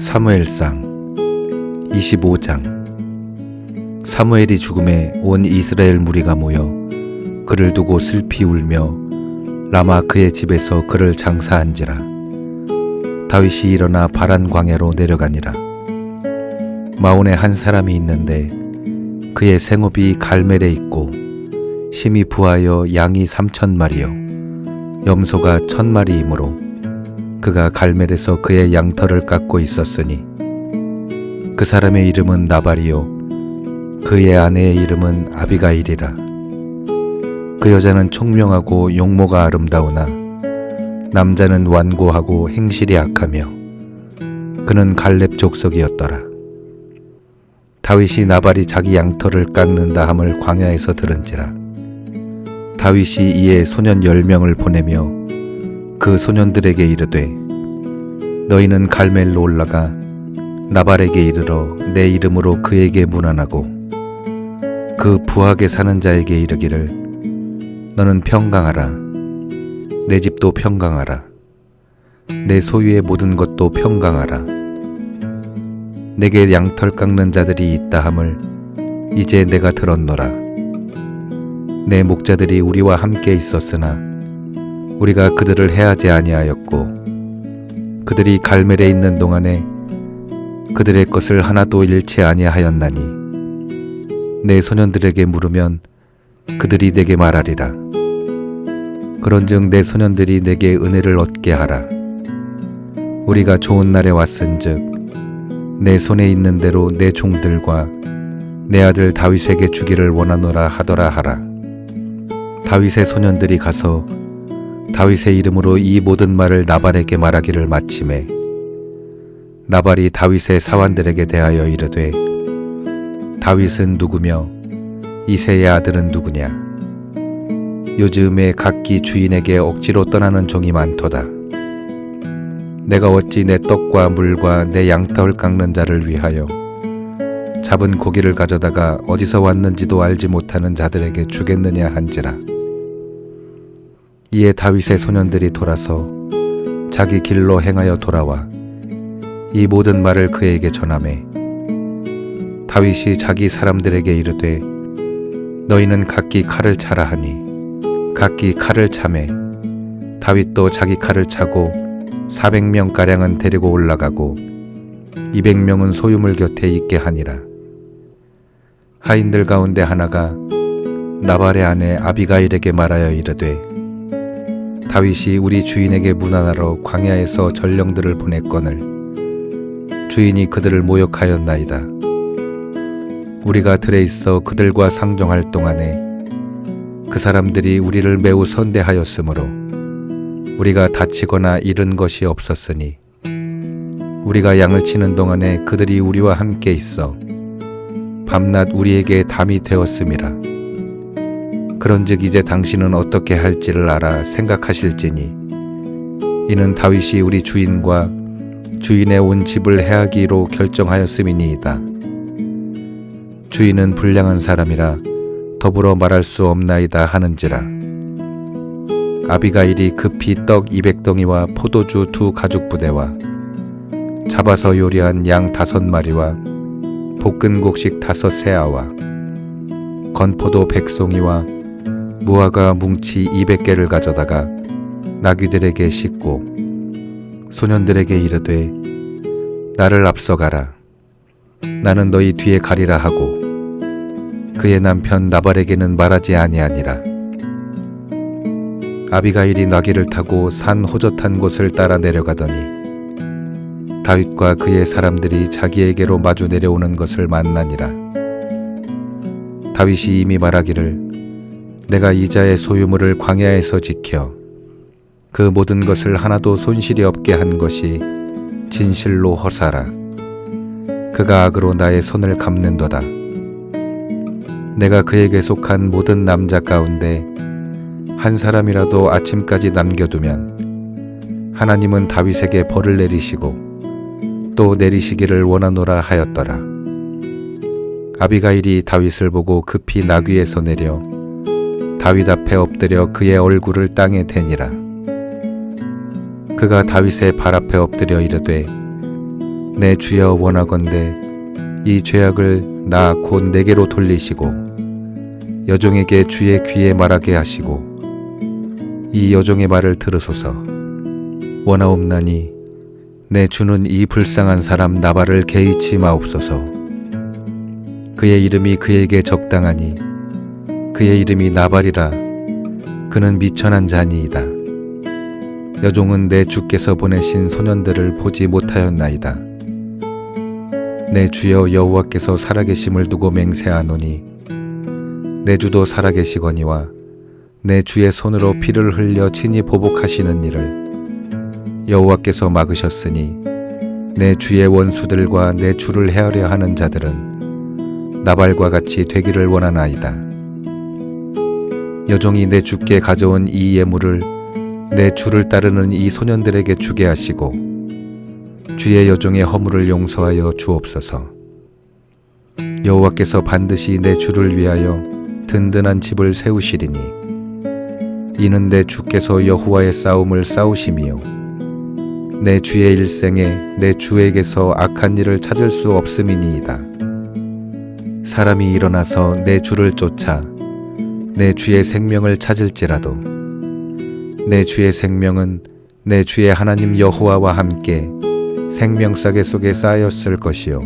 사무엘상 25장. 사무엘이 죽음에 온 이스라엘 무리가 모여 그를 두고 슬피 울며 라마 그의 집에서 그를 장사한지라. 다윗이 일어나 바란 광야로 내려가니라. 마온에 한 사람이 있는데 그의 생업이 갈멜에 있고 심히 부하여 양이 삼천 마리요. 염소가 천 마리이므로 그가 갈멜에서 그의 양털을 깎고 있었으니 그 사람의 이름은 나발이요 그의 아내의 이름은 아비가일이라. 그 여자는 총명하고 용모가 아름다우나 남자는 완고하고 행실이 악하며 그는 갈렙 족속이었더라. 다윗이 나발이 자기 양털을 깎는다 함을 광야에서 들은지라. 다윗이 이에 소년 열 명을 보내며 그 소년들에게 이르되 너희는 갈멜로 올라가 나발에게 이르러 내 이름으로 그에게 문안하고 그 부하게 사는 자에게 이르기를 너는 평강하라. 내 집도 평강하라. 내 소유의 모든 것도 평강하라. 내게 양털 깎는 자들이 있다 함을 이제 내가 들었노라. 내 목자들이 우리와 함께 있었으나 우리가 그들을 해하지 아니하였고 그들이 갈멜에 있는 동안에 그들의 것을 하나도 잃지 아니하였나니 내 소년들에게 물으면 그들이 내게 말하리라. 그런즉 내 소년들이 내게 은혜를 얻게 하라. 우리가 좋은 날에 왔은즉 내 손에 있는 대로 내 종들과 내 아들 다윗에게 주기를 원하노라 하더라 하라. 다윗의 소년들이 가서 다윗의 이름으로 이 모든 말을 나발에게 말하기를 마침에 나발이 다윗의 사환들에게 대하여 이르되 다윗은 누구며 이세의 아들은 누구냐? 요즘에 각기 주인에게 억지로 떠나는 종이 많도다. 내가 어찌 내 떡과 물과 내 양털 깎는 자를 위하여 잡은 고기를 가져다가 어디서 왔는지도 알지 못하는 자들에게 주겠느냐 한지라 이에 다윗의 소년들이 돌아서 자기 길로 행하여 돌아와 이 모든 말을 그에게 전하매 다윗이 자기 사람들에게 이르되 너희는 각기 칼을 차라 하니 각기 칼을 차매 다윗도 자기 칼을 차고 400명 가량은 데리고 올라가고 200명은 소유물 곁에 있게 하니라. 하인들 가운데 하나가 나발의 아내 아비가일에게 말하여 이르되 다윗이 우리 주인에게 문안하러 광야에서 전령들을 보냈거늘 주인이 그들을 모욕하였나이다. 우리가 들에 있어 그들과 상종할 동안에 그 사람들이 우리를 매우 선대하였으므로 우리가 다치거나 잃은 것이 없었으니 우리가 양을 치는 동안에 그들이 우리와 함께 있어 밤낮 우리에게 담이 되었음이라. 그런즉 이제 당신은 어떻게 할지를 알아 생각하실지니 이는 다윗이 우리 주인과 주인의 온 집을 해하기로 결정하였음이니이다. 주인은 불량한 사람이라 더불어 말할 수 없나이다 하는지라. 아비가일이 급히 떡 200덩이와 포도주 두 가죽 부대와 잡아서 요리한 양 다섯 마리와 볶은 곡식 다섯 세아와 건포도 백송이와 무화과 뭉치 200개를 가져다가 나귀들에게 싣고 소년들에게 이르되 나를 앞서가라. 나는 너희 뒤에 가리라 하고 그의 남편 나발에게는 말하지 아니하니라. 아비가일이 나귀를 타고 산 호젓한 곳을 따라 내려가더니 다윗과 그의 사람들이 자기에게로 마주 내려오는 것을 만나니라. 다윗이 이미 말하기를 내가 이자의 소유물을 광야에서 지켜 그 모든 것을 하나도 손실이 없게 한 것이 진실로 허사라. 그가 악으로 나의 손을 감는도다. 내가 그에게 속한 모든 남자 가운데 한 사람이라도 아침까지 남겨두면 하나님은 다윗에게 벌을 내리시고 또 내리시기를 원하노라 하였더라. 아비가일이 다윗을 보고 급히 나귀에서 내려 다윗 앞에 엎드려 그의 얼굴을 땅에 대니라. 그가 다윗의 발 앞에 엎드려 이르되 내 주여 원하건대 이 죄악을 나 곧 내게로 돌리시고 여종에게 주의 귀에 말하게 하시고 이 여종의 말을 들으소서 원하옵나니 내 주는 이 불쌍한 사람 나발을 개의치 마옵소서 그의 이름이 그에게 적당하니 그의 이름이 나발이라. 그는 미천한 자니이다. 여종은 내 주께서 보내신 소년들을 보지 못하였나이다. 내 주여 여호와께서 살아계심을 두고 맹세하노니 내 주도 살아계시거니와 내 주의 손으로 피를 흘려 친히 보복하시는 일을 여호와께서 막으셨으니 내 주의 원수들과 내 주를 헤아려 하는 자들은 나발과 같이 되기를 원하나이다. 여종이 내 주께 가져온 이 예물을 내 주를 따르는 이 소년들에게 주게 하시고 주의 여종의 허물을 용서하여 주옵소서. 여호와께서 반드시 내 주를 위하여 든든한 집을 세우시리니 이는 내 주께서 여호와의 싸움을 싸우심이요 내 주의 일생에 내 주에게서 악한 일을 찾을 수 없음이니이다. 사람이 일어나서 내 주를 쫓아 내 주의 생명을 찾을지라도 내 주의 생명은 내 주의 하나님 여호와와 함께 생명싸개 속에 쌓였을 것이요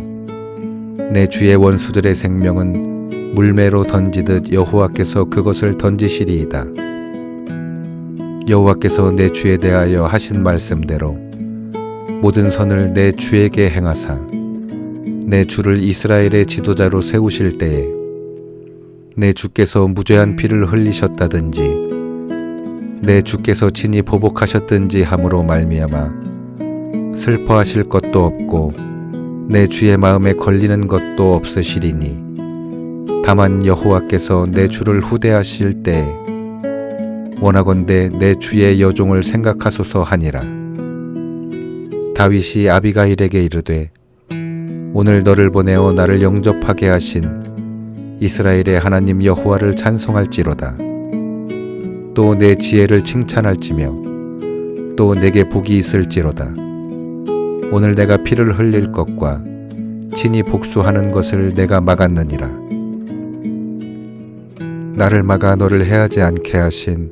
내 주의 원수들의 생명은 물매로 던지듯 여호와께서 그것을 던지시리이다. 여호와께서 내 주에 대하여 하신 말씀대로 모든 선을 내 주에게 행하사 내 주를 이스라엘의 지도자로 세우실 때에 내 주께서 무죄한 피를 흘리셨다든지 내 주께서 친히 보복하셨든지 함으로 말미암아 슬퍼하실 것도 없고 내 주의 마음에 걸리는 것도 없으시리니 다만 여호와께서 내 주를 후대하실 때에 원하건대 내 주의 여종을 생각하소서 하니라. 다윗이 아비가일에게 이르되 오늘 너를 보내어 나를 영접하게 하신 이스라엘의 하나님 여호와를 찬송할지로다. 또 내 지혜를 칭찬할지며 또 내게 복이 있을지로다. 오늘 내가 피를 흘릴 것과 친히 복수하는 것을 내가 막았느니라. 나를 막아 너를 해하지 않게 하신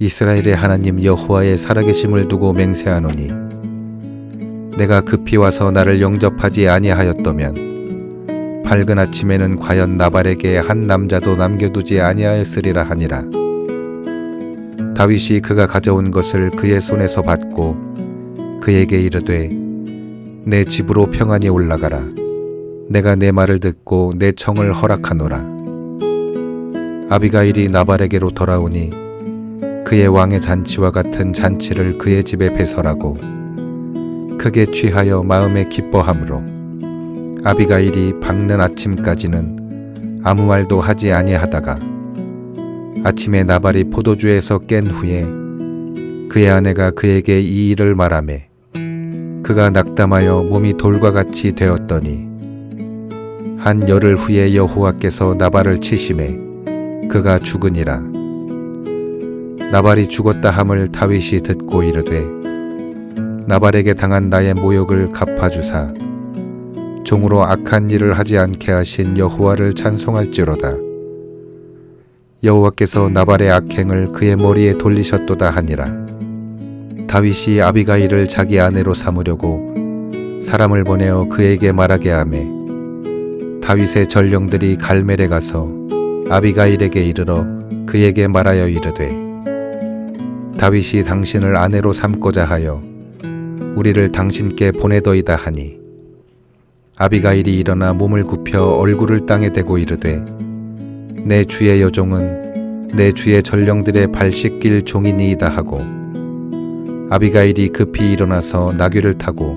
이스라엘의 하나님 여호와의 살아계심을 두고 맹세하노니 내가 급히 와서 나를 영접하지 아니하였더면 밝은 아침에는 과연 나발에게 한 남자도 남겨두지 아니하였으리라 하니라. 다윗이 그가 가져온 것을 그의 손에서 받고 그에게 이르되 내 집으로 평안히 올라가라. 내가 내 말을 듣고 내 청을 허락하노라. 아비가일이 나발에게로 돌아오니 그의 왕의 잔치와 같은 잔치를 그의 집에 배설하고 크게 취하여 마음에 기뻐하므로 아비가일이 밝는 아침까지는 아무 말도 하지 아니하다가 아침에 나발이 포도주에서 깬 후에 그의 아내가 그에게 이 일을 말하매 그가 낙담하여 몸이 돌과 같이 되었더니 한 열흘 후에 여호와께서 나발을 치심해 그가 죽으니라. 나발이 죽었다 함을 다윗이 듣고 이르되 나발에게 당한 나의 모욕을 갚아주사 종으로 악한 일을 하지 않게 하신 여호와를 찬송할지로다. 여호와께서 나발의 악행을 그의 머리에 돌리셨도다 하니라. 다윗이 아비가일을 자기 아내로 삼으려고 사람을 보내어 그에게 말하게 하매 다윗의 전령들이 갈멜에 가서 아비가일에게 이르러 그에게 말하여 이르되 다윗이 당신을 아내로 삼고자 하여 우리를 당신께 보내더이다 하니 아비가일이 일어나 몸을 굽혀 얼굴을 땅에 대고 이르되 내 주의 여종은 내 주의 전령들의 발 씻길 종이니이다 하고 아비가일이 급히 일어나서 나귀를 타고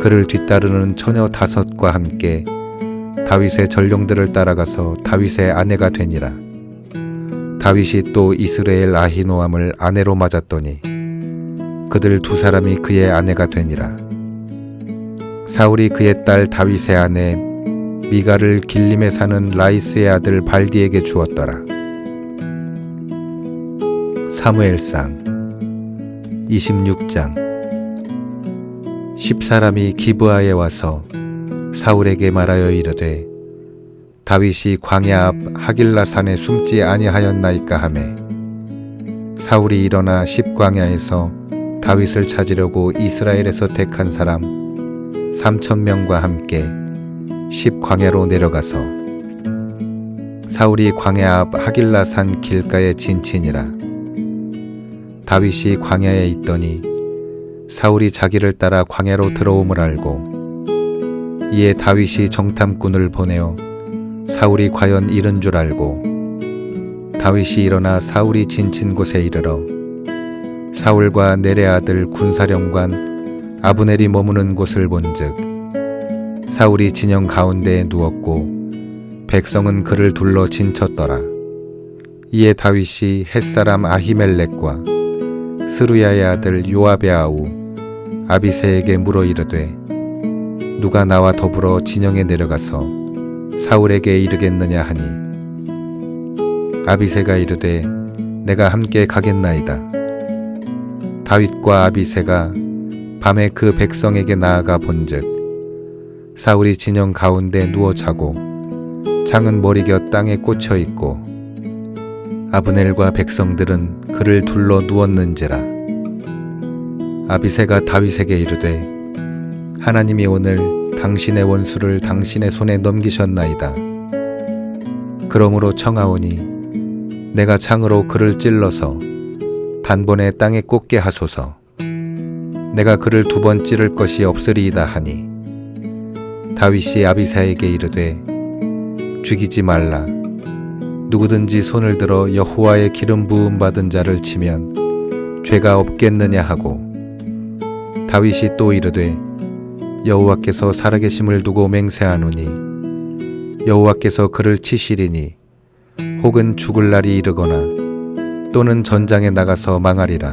그를 뒤따르는 처녀 다섯과 함께 다윗의 전령들을 따라가서 다윗의 아내가 되니라. 다윗이 또 이스라엘 아히노함을 아내로 맞았더니 그들 두 사람이 그의 아내가 되니라. 사울이 그의 딸 다윗의 아내 미가를 길림에 사는 라이스의 아들 발디에게 주었더라. 사무엘상 26장 십 사람이 기브아에 와서 사울에게 말하여 이르되 다윗이 광야 앞 하길라 산에 숨지 아니하였나이까 하매 사울이 일어나 십 광야에서 다윗을 찾으려고 이스라엘에서 택한 사람 삼천 명과 함께 십 광야로 내려가서 사울이 광야 앞 하길라 산 길가에 진친이라 다윗이 광야에 있더니 사울이 자기를 따라 광야로 들어옴을 알고 이에 다윗이 정탐꾼을 보내어 사울이 과연 이른 줄 알고 다윗이 일어나 사울이 진친 곳에 이르러 사울과 내레 아들 군사령관 아브넬이 머무는 곳을 본즉 사울이 진영 가운데에 누웠고 백성은 그를 둘러 진쳤더라. 이에 다윗이 햇사람 아히멜렉과 스루야의 아들 요압의 아우 아비세에게 물어 이르되 누가 나와 더불어 진영에 내려가서 사울에게 이르겠느냐 하니? 아비세가 이르되 내가 함께 가겠나이다. 다윗과 아비세가 밤에 그 백성에게 나아가 본즉 사울이 진영 가운데 누워 자고 창은 머리곁 땅에 꽂혀 있고 아브넬과 백성들은 그를 둘러 누웠는지라. 아비세가 다윗에게 이르되 하나님이 오늘 당신의 원수를 당신의 손에 넘기셨나이다. 그러므로 청하오니 내가 창으로 그를 찔러서 단번에 땅에 꽂게 하소서 내가 그를 두 번 찌를 것이 없으리이다 하니. 다윗이 아비사에게 이르되 죽이지 말라. 누구든지 손을 들어 여호와의 기름 부음 받은 자를 치면 죄가 없겠느냐 하고. 다윗이 또 이르되 여호와께서 살아계심을 두고 맹세하노니 여호와께서 그를 치시리니 혹은 죽을 날이 이르거나 또는 전장에 나가서 망하리라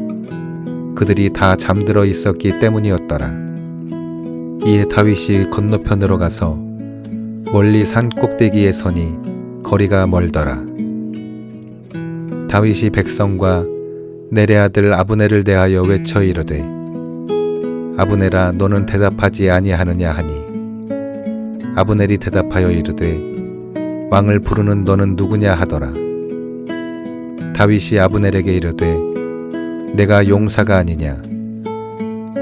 그들이 다 잠들어 있었기 때문이었더라. 이에 다윗이 건너편으로 가서 멀리 산 꼭대기에 서니 거리가 멀더라. 다윗이 백성과 내레 아들 아브넬을 대하여 외쳐 이르되 아브넬아 너는 대답하지 아니하느냐 하니 아브넬이 대답하여 이르되 왕을 부르는 너는 누구냐 하더라 다윗이 아브넬에게 이르되 내가 용사가 아니냐?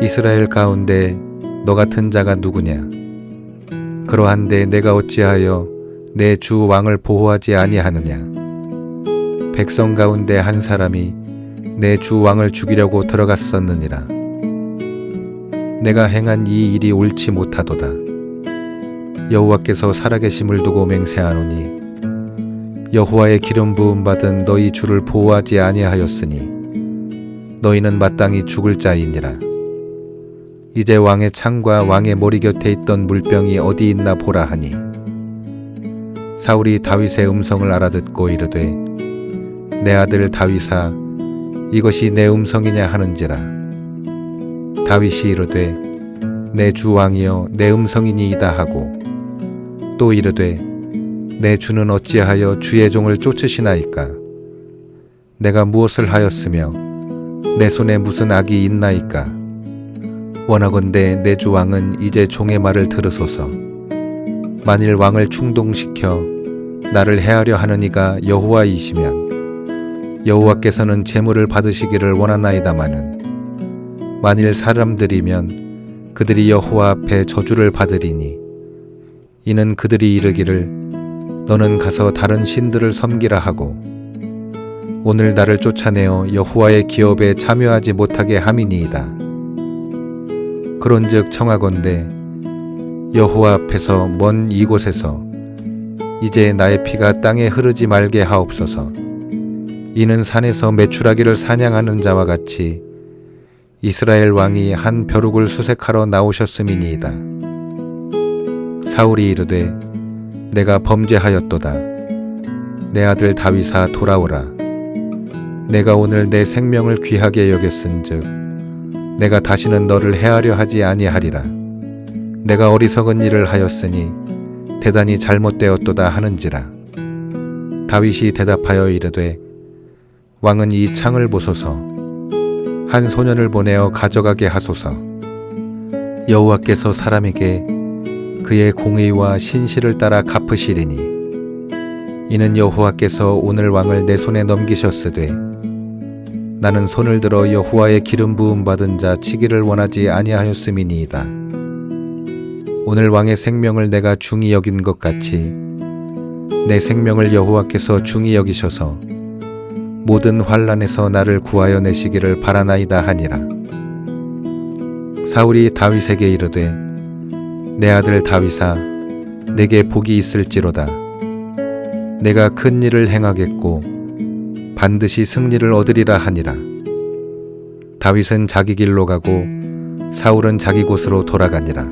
이스라엘 가운데 너 같은 자가 누구냐? 그러한데 내가 어찌하여 내 주 왕을 보호하지 아니하느냐? 백성 가운데 한 사람이 내 주 왕을 죽이려고 들어갔었느니라. 내가 행한 이 일이 옳지 못하도다. 여호와께서 살아계심을 두고 맹세하노니 여호와의 기름 부음 받은 너희 주를 보호하지 아니하였으니 너희는 마땅히 죽을 자이니라. 이제 왕의 창과 왕의 머리 곁에 있던 물병이 어디 있나 보라 하니. 사울이 다윗의 음성을 알아듣고 이르되 내 아들 다윗아 이것이 내 음성이냐 하는지라. 다윗이 이르되 내 주 왕이여 내 음성이니이다 하고. 또 이르되 내 주는 어찌하여 주의 종을 쫓으시나이까? 내가 무엇을 하였으며 내 손에 무슨 악이 있나이까? 원하건대 내 주 왕은 이제 종의 말을 들으소서. 만일 왕을 충동시켜 나를 해하려 하는 이가 여호와이시면 여호와께서는 제물을 받으시기를 원하나이다마는 만일 사람들이면 그들이 여호와 앞에 저주를 받으리니 이는 그들이 이르기를 너는 가서 다른 신들을 섬기라 하고 오늘 나를 쫓아내어 여호와의 기업에 참여하지 못하게 함이니이다. 그런즉 청하건대 여호와 앞에서 먼 이곳에서 이제 나의 피가 땅에 흐르지 말게 하옵소서. 이는 산에서 메추라기를 사냥하는 자와 같이 이스라엘 왕이 한 벼룩을 수색하러 나오셨음이니이다. 사울이 이르되 내가 범죄하였도다 내 아들 다윗아 돌아오라 내가 오늘 내 생명을 귀하게 여겼은즉 내가 다시는 너를 해하려 하지 아니하리라. 내가 어리석은 일을 하였으니 대단히 잘못되었도다 하는지라. 다윗이 대답하여 이르되 왕은 이 창을 보소서. 한 소년을 보내어 가져가게 하소서. 여호와께서 사람에게 그의 공의와 신실을 따라 갚으시리니 이는 여호와께서 오늘 왕을 내 손에 넘기셨으되 나는 손을 들어 여호와의 기름 부음 받은 자 치기를 원하지 아니하였음이니이다. 오늘 왕의 생명을 내가 중히 여긴 것 같이 내 생명을 여호와께서 중히 여기셔서 모든 환란에서 나를 구하여 내시기를 바라나이다 하니라. 사울이 다윗에게 이르되 내 아들 다윗아 내게 복이 있을지로다 내가 큰 일을 행하겠고 반드시 승리를 얻으리라 하니라. 다윗은 자기 길로 가고 사울은 자기 곳으로 돌아가니라